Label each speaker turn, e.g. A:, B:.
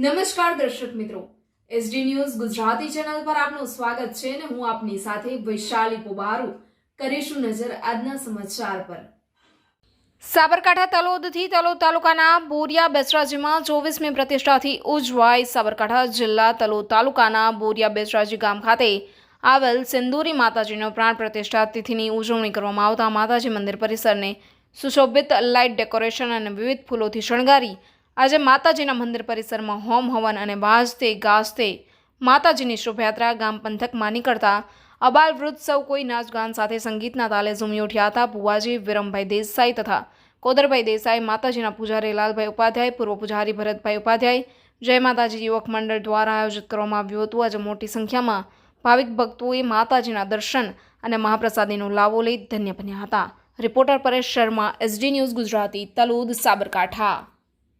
A: નમસ્કાર દર્શક મિત્રો. એસડી ન્યૂઝ ગુજરાતી ચેનલ પર આપનું સ્વાગત છે અને હું આપની સાથે વૈશાલી પોબારુ કરીશું નજર આજના સમાચાર પર. સાબરકાંઠા તલોદથી તલોદ તાલુકાના બોરિયા બેસરાજીમાં ચોવીસમી પ્રતિષ્ઠાથી ઉજવાય સાબરકાંઠા જિલ્લા તલોદ તાલુકાના બોરિયા બેસરાજી ગામ ખાતે આવેલ સિંદૂરી માતાજીનો પ્રાણ પ્રતિષ્ઠા તિથિની ઉજવણી કરવામાં આવતા માતાજી મંદિર પરિસરને સુશોભિત લાઇટ ડેકોરેશન અને વિવિધ ફૂલોથી શણગારી આજે માતાજીના મંદિર પરિસરમાં હોમ હવન અને વાજતે ગાજતે માતાજીની શોભાયાત્રા ગામ પંથકમાં નીકળતા અબાલ વૃદ્ધ સૌ કોઈ નાચગાન સાથે સંગીતના તાલે ઝૂમી ઉઠ્યા હતા. ભુવાજી, વિરમભાઈ દેસાઈ તથા કોદરભાઈ દેસાઈ, માતાજીના પૂજારી લાલભાઈ ઉપાધ્યાય, પૂર્વ પૂજારી ભરતભાઈ ઉપાધ્યાય, જય માતાજી યુવક મંડળ દ્વારા આયોજિત કરવામાં આવ્યું હતું. આજે મોટી સંખ્યામાં ભાવિક ભક્તોએ માતાજીના દર્શન અને મહાપ્રસાદીનો લાવો લઈ ધન્ય બન્યા હતા. Reporter Paresh Sharma, SD news Gujarati, Talod, Sabarkantha.